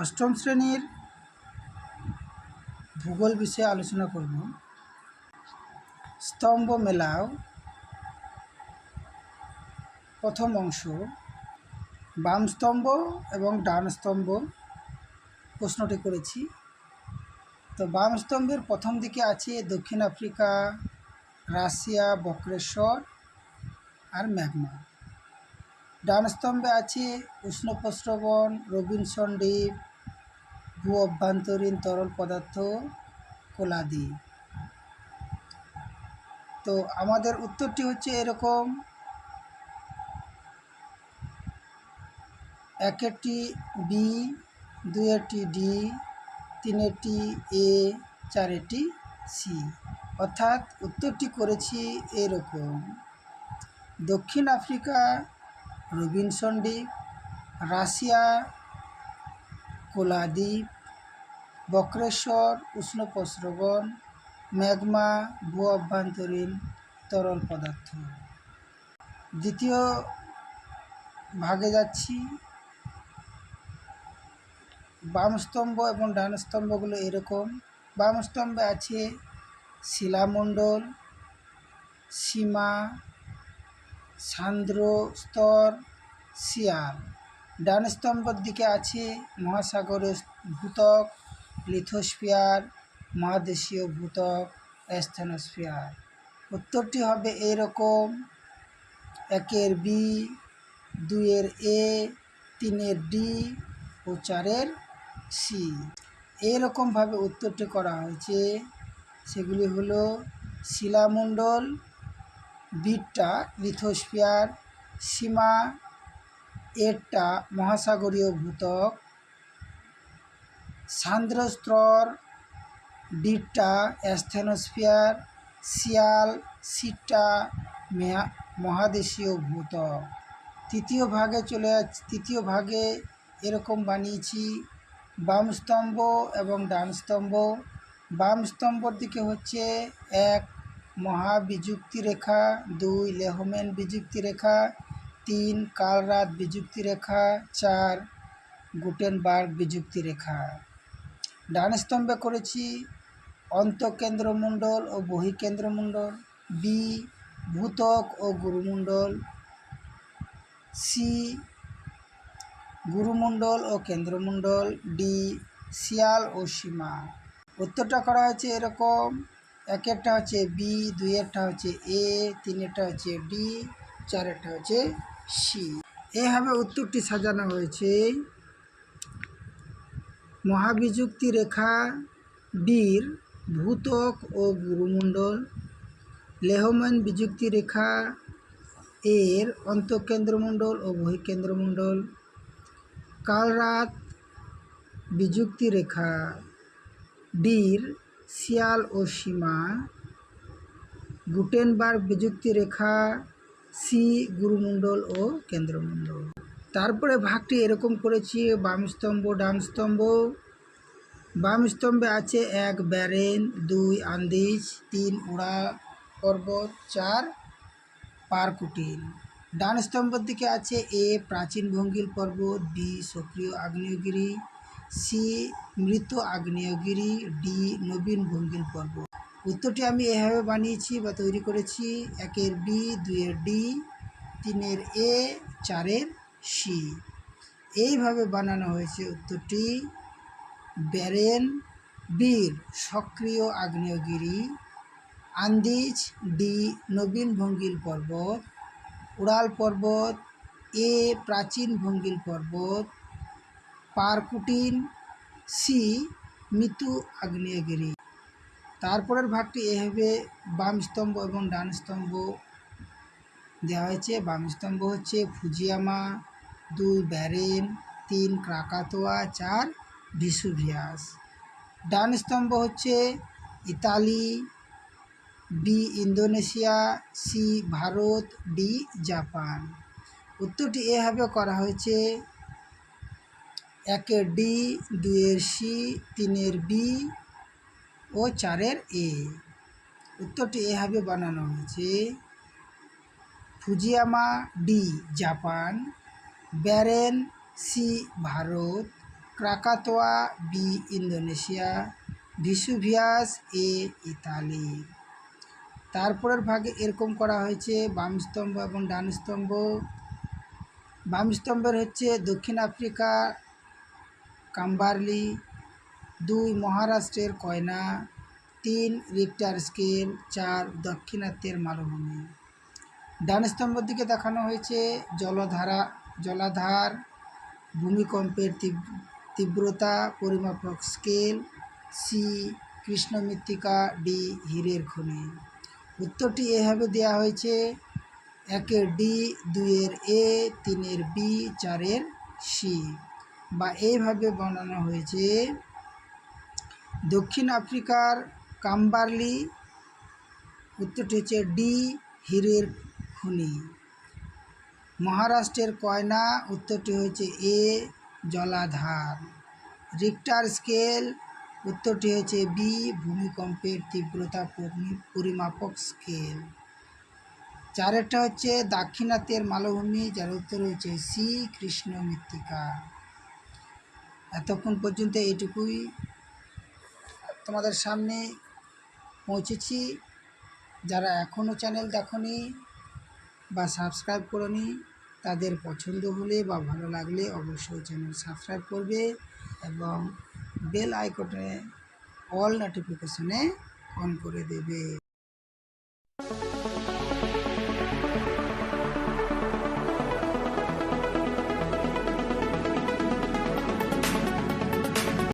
অষ্টম শ্রেণির ভূগোল বিষয়ে আলোচনা করব। স্তম্ভ মেলাও, প্রথম অংশ, বাম স্তম্ভ এবং ডান স্তম্ভ প্রশ্নটি করেছি। তো বাম স্তম্ভের প্রথম দিকে আছে দক্ষিণ আফ্রিকা, রাশিয়া, বক্রেশ্বর আর ম্যাগমা। ডান স্তম্ভে আছে উষ্ণপ্রস্রবণ রবিনসন দ্বীপ, ভূ অভ্যন্তরীণ তরল পদার্থ, কোলাদি। তো আমাদের উত্তরটি হচ্ছে এরকম। একেরটি বি দুয়েরটি ডি তিনেরটি এ চারেরটি সি অর্থাৎ উত্তরটি করেছি এরকম। দক্ষিণ আফ্রিকা, রবিনসন দ্বীপ, রাশিয়া, কোলাদ্বীপ, বক্রেশ্বর উষ্ণপ্রস্রবণ ম্যাগমা, ভূ অভ্যন্তরীণ তরল পদার্থ। দ্বিতীয় ভাগে যাচ্ছি। বাম স্তম্ভ এবং ডান স্তম্ভগুলো এরকম। বাম স্তম্ভে আছে শিলামণ্ডল, সীমা সান্দ্র স্তর শিয়াল। ডান স্তম্ভের দিকে আছে মহাসাগরের ভূতক লিথোস্ফিয়ার, মহাদেশীয় ভূতক স্থেনোস্ফিয়ার উত্তরটি হবে এরকম, একের বি, দুইয়ের এ, তিনের ডি ও চারের সি। এরকমভাবে উত্তরটি করা হয়েছে। সেগুলি হলো শিলামণ্ডল, বিটটা লিথোস্ফিয়ার, সীমা, এরটা মহাসাগরীয় ভূতক সান্দ্রস্তর ডিটটা অ্যাস্থেনোস্ফিয়ার, শিয়াল, সিটটা মহাদেশীয় ভূতক তৃতীয় ভাগে চলে তৃতীয় ভাগে এরকম বানিয়েছি। বাম স্তম্ভ এবং ডান স্তম্ভ। বাম স্তম্ভর দিকে হচ্ছে এক মহাবিযুক্তি রেখা দুই লেহম্যান বিযুক্তি রেখা তিন কালরাত বিযুক্তি রেখা চার গুটেনবার্গ বিযুক্তি রেখা ডান স্তম্ভে করেছি অন্তঃকেন্দ্রমণ্ডল ও বহিকেন্দ্রমণ্ডল, বি ভূতক ও গুরুমণ্ডল, সি গুরুমণ্ডল ও কেন্দ্রমণ্ডল, ডি, শিয়াল ও সীমা। উত্তরটা করা হয়েছে এরকম, একেরটা হচ্ছে বি দুইয়েরটা হচ্ছে এ তিনেরটা হচ্ছে ডি চারেরটা হচ্ছে সি এভাবে উত্তরটি সাজানো হয়েছে। মহাবিযুক্তি রেখা ডির ভূতক ও গুরুমণ্ডল। লেহম্যান বিযুক্তি রেখা এর অন্তঃকেন্দ্রমণ্ডল ও বহিকেন্দ্রমণ্ডল। কালরাত বিযুক্তি রেখা, ডির, শিয়াল ও সীমা, গুটেনবার্গ বিযুক্তি রেখা, সি, গুরুমণ্ডল ও কেন্দ্রমণ্ডল। তারপরে ভাগটি এরকম করেছি বাম স্তম্ভ ডান স্তম্ভ বাম স্তম্ভে আছে এক, ব্যারেন, দুই, আন্দিজ, তিন, উড়া, পর্বত, চার পারকুটিল ডান স্তম্ভের দিকে আছে এ প্রাচীন ভঙ্গিল পর্বত বি সক্রিয় আগ্নেয়গিরি, সি মৃত আগ্নেয়গিরি, ডি নবীন ভঙ্গিল পর্বত উত্তরটি আমি এভাবে বানিয়েছি বা তৈরি করেছি, একের বি, দুইয়ের ডি, তিনের এ, চারের সি। এইভাবে বানানো হয়েছে উত্তরটি। ব্যারেন, বীর, সক্রিয় আগ্নেয়গিরি, আন্দিজ, ডি নবীন ভঙ্গিল পর্বত উড়াল পর্বত, এ প্রাচীন ভঙ্গিল পর্বত, পারকুটিন, সি মৃত্যু আগ্নেয়গিরি। তারপরের ভাগটি এভাবে বাম স্তম্ভ এবং ডান স্তম্ভ। দেওয়া হয়েছে, বাম স্তম্ভ হচ্ছে ফুজিয়ামা, দুই ব্যারেন, তিন ক্রাকাতোয়া, চার ভিসুভিয়াস। ডান স্তম্ভ হচ্ছে Italy B Indonesia, C Bharat, D Japan. উত্তরটি এভাবে করা হয়েছে, একের ডি, দুইয়ের সি, তিনের বি ও চারের এ। উত্তরটি এভাবে বানানো হয়েছে, Fujiyama, D Japan, Barren, C Bharat, Krakatoa, B Indonesia, Vesuvius, A Italy. তারপরের ভাগে এরকম করা হয়েছে, বাম স্তম্ভ এবং ডান স্তম্ভ। বাম স্তম্ভের হচ্ছে দক্ষিণ আফ্রিকা, কাম্বারলি, দুই মহারাষ্ট্রের কয়না, তিন রিক্টার স্কেল, চার দক্ষিণাত্যের মালভূমি। ডান স্তম্ভের দিকে দেখানো হয়েছে জলধারা, জলাধার, ভূমিকম্পের তীব্রতা, পরিমাপক স্কেল, সি কৃষ্ণ মৃত্তিকা ডি হীরের খনি। উত্তরটি এভাবে দেওয়া হয়েছে, একের ডি, দুইয়ের এ, তিনের বি, চারের সি বা এইভাবে বানানো হয়েছে। দক্ষিণ আফ্রিকার কাম্বারলি, উত্তরটি হচ্ছে ডি, হীরের খনি। মহারাষ্ট্রের কয়না, উত্তরটি হচ্ছে এ, জলাধার। রিক্টার স্কেল উত্তরটি হচ্ছে বি ভূমিকম্পের তীব্রতা পরিমাপক স্কেল চারেরটা হচ্ছে দাক্ষিণাত্যের মালভূমি, যার উত্তর হচ্ছে সি কৃষ্ণ মৃত্তিকা। এতক্ষণ পর্যন্ত এইটুকুই। তোমাদের সামনে পৌঁছেছি। যারা এখনও চ্যানেল দেখনি বা সাবস্ক্রাইব করনি, তাদের পছন্দ হলে বা ভালো লাগলে অবশ্যই চ্যানেল সাবস্ক্রাইব করবে এবং বেল আইকনে অল নোটিফিকেশনে অন করে দেবে।